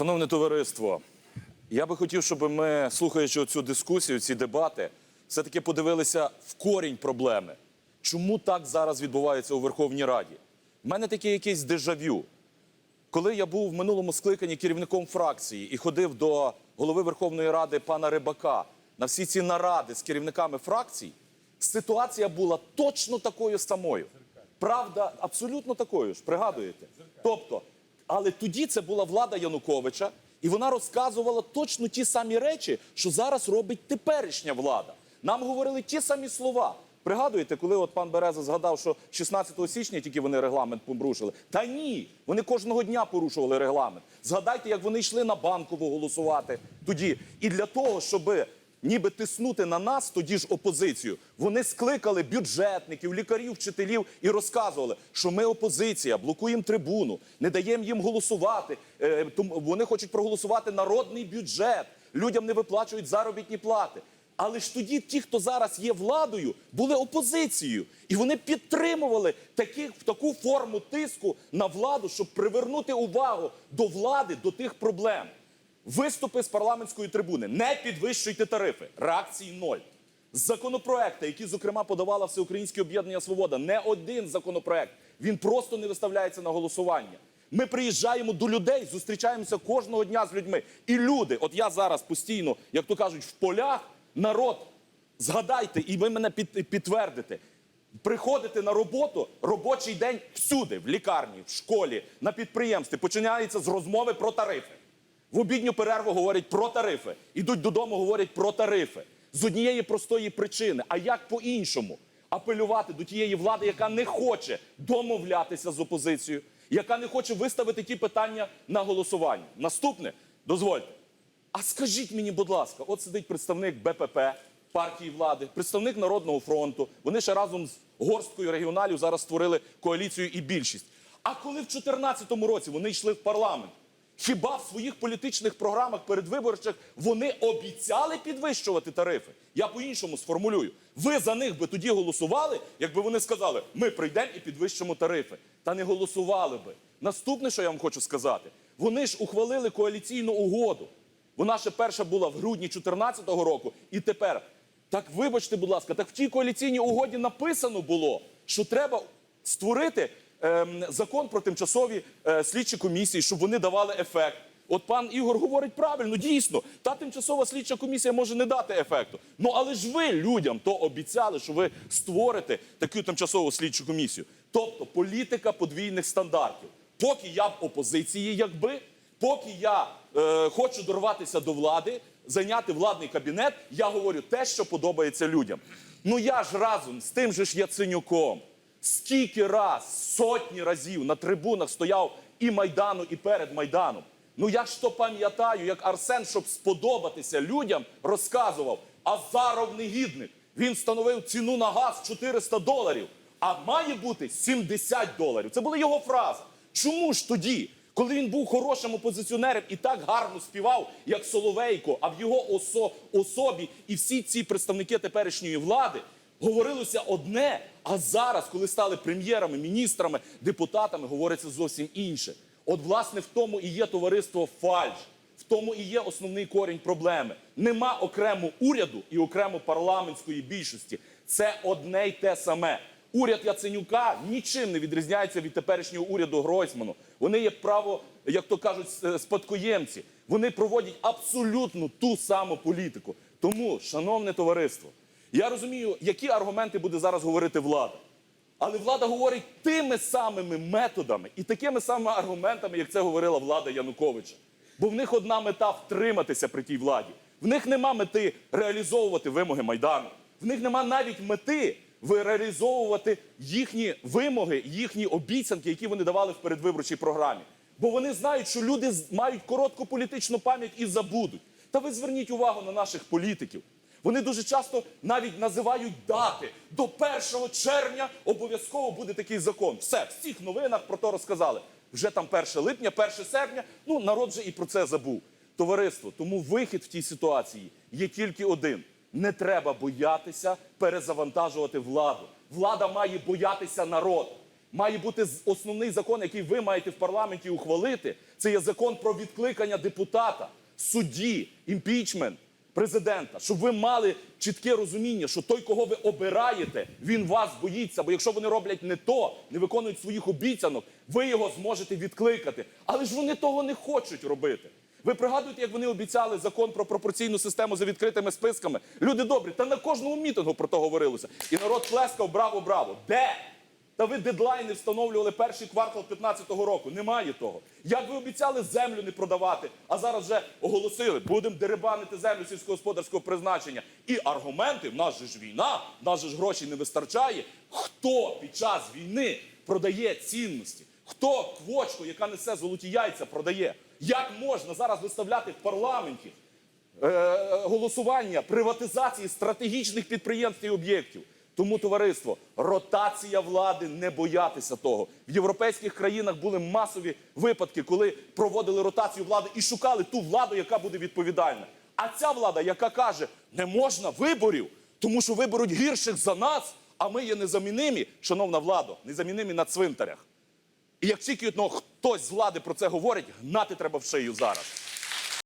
Шановне товариство, я би хотів, щоб ми, слухаючи цю дискусію, ці дебати, все-таки подивилися в корінь проблеми. Чому так зараз відбувається у Верховній Раді? У мене таке якесь дежавю. Коли я був в минулому скликанні керівником фракції і ходив до голови Верховної Ради пана Рибака на всі ці наради з керівниками фракцій, ситуація була точно такою самою. Правда, абсолютно такою ж, пригадуєте? Тобто, але тоді це була влада Януковича, і вона розказувала точно ті самі речі, що зараз робить теперішня влада. Нам говорили ті самі слова. Пригадуєте, коли от пан Береза згадав, що 16 січня тільки вони регламент порушили? Та ні, вони кожного дня порушували регламент. Згадайте, як вони йшли на банкову голосувати тоді. І для того, щоб ніби тиснути на нас, тоді ж опозицію, вони скликали бюджетників, лікарів, вчителів і розказували, що ми опозиція, блокуємо трибуну, не даємо їм голосувати. е, вони хочуть проголосувати народний бюджет. Людям не виплачують заробітні плати. Але ж тоді ті, хто зараз є владою, були опозицією, і вони підтримували таких, таку форму тиску на владу, щоб привернути увагу до влади, до тих проблем. Виступи з парламентської трибуни. Не підвищуйте тарифи. Реакції ноль. Законопроекти, які, зокрема, подавала Всеукраїнське об'єднання Свобода, не один законопроект. Він просто не виставляється на голосування. Ми приїжджаємо до людей, зустрічаємося кожного дня з людьми. І люди, от я зараз постійно, як то кажуть, в полях, народ, згадайте, і ви мене під, підтвердите. Приходите на роботу, робочий день всюди, в лікарні, в школі, на підприємстві, починається з розмови про тарифи. В обідню перерву говорять про тарифи. Ідуть додому, говорять про тарифи. З однієї простої причини. А як по-іншому? Апелювати до тієї влади, яка не хоче домовлятися з опозицією, яка не хоче виставити ті питання на голосування. Наступне, дозвольте. А скажіть мені, будь ласка, от сидить представник БПП, партії влади, представник Народного фронту. Вони ще разом з горсткою регіоналів зараз створили коаліцію і більшість. А коли в 2014 році вони йшли в парламент, хіба в своїх політичних програмах передвиборчих вони обіцяли підвищувати тарифи? Я по-іншому сформулюю. Ви за них би тоді голосували, якби вони сказали, ми прийдемо і підвищимо тарифи. Та не голосували би. Наступне, що я вам хочу сказати, вони ж ухвалили коаліційну угоду. Вона ще перша була в грудні 2014 року, і тепер. Так вибачте, будь ласка, так в тій коаліційній угоді написано було, що треба створити закон про тимчасові е, слідчі комісії, щоб вони давали ефект. От пан Ігор говорить правильно, дійсно, та тимчасова слідча комісія може не дати ефекту. Ну але ж ви людям то обіцяли, що ви створите таку тимчасову слідчу комісію. Тобто політика подвійних стандартів. Поки я в опозиції, якби, поки я е, хочу дорватися до влади, зайняти владний кабінет, я говорю те, що подобається людям. Ну я ж разом з тим же ж Яценюком, скільки раз, сотні разів на трибунах стояв і Майдану, і перед Майданом. Ну я ж то пам'ятаю, як Арсен, щоб сподобатися людям, розказував, Азаров негідник. Він встановив ціну на газ 400 доларів, а має бути 70 доларів. Це були його фрази. Чому ж тоді, коли він був хорошим опозиціонером і так гарно співав, як Соловейко, а в його осо- особі і всі ці представники теперішньої влади говорилося одне, а зараз, коли стали прем'єрами, міністрами, депутатами, говориться зовсім інше. От, власне, в тому і є товариство фальш. В тому і є основний корінь проблеми. Нема окремо уряду і окремо парламентської більшості. Це одне й те саме. Уряд Яценюка нічим не відрізняється від теперішнього уряду Гройсману. Вони є право, як то кажуть, спадкоємці. Вони проводять абсолютно ту саму політику. Тому, шановне товариство, я розумію, які аргументи буде зараз говорити влада. Але влада говорить тими самими методами і такими самими аргументами, як це говорила влада Януковича. Бо в них одна мета втриматися при тій владі. В них нема мети реалізовувати вимоги Майдану. В них нема навіть мети реалізовувати їхні вимоги, їхні обіцянки, які вони давали в передвиборчій програмі. Бо вони знають, що люди мають коротку політичну пам'ять і забудуть. Та ви зверніть увагу на наших політиків. Вони дуже часто навіть називають дати. До 1 червня обов'язково буде такий закон. Все, в всіх новинах про то розказали. Вже там 1 липня, 1 серпня. Ну, народ же і про це забув. Товариство, тому вихід в тій ситуації є тільки один: не треба боятися перезавантажувати владу. Влада має боятися народ. має бути основний закон, який ви маєте в парламенті ухвалити. Це є закон про відкликання депутата, судді, імпічмент президента, щоб ви мали чітке розуміння, що той, кого ви обираєте, він вас боїться. Бо якщо вони роблять не то, не виконують своїх обіцянок, ви його зможете відкликати. Але ж вони того не хочуть робити. Ви пригадуєте, як вони обіцяли закон про пропорційну систему за відкритими списками? Люди добрі, та на кожному мітингу про то говорилося. І народ плескав браво, браво. Де? Та ви дедлайни встановлювали перший квартал 15-го року. Немає того. Як ви обіцяли землю не продавати, а зараз вже оголосили, будемо дерибанити землю сільськогосподарського призначення. І аргументи, в нас же ж війна, в нас же ж грошей не вистачає. Хто під час війни продає цінності? Хто квочку, яка несе золоті яйця, продає? Як можна зараз виставляти в парламенті е, голосування приватизації стратегічних підприємств і об'єктів. Тому, товариство, ротація влади, не боятися того. В європейських країнах були масові випадки, коли проводили ротацію влади і шукали ту владу, яка буде відповідальна. А ця влада, яка каже, не можна виборів, тому що виберуть гірших за нас, а ми є незамінимі, шановна влада, незамінимі на цвинтарях. І як тільки ну, хтось з влади про це говорить, гнати треба в шию зараз.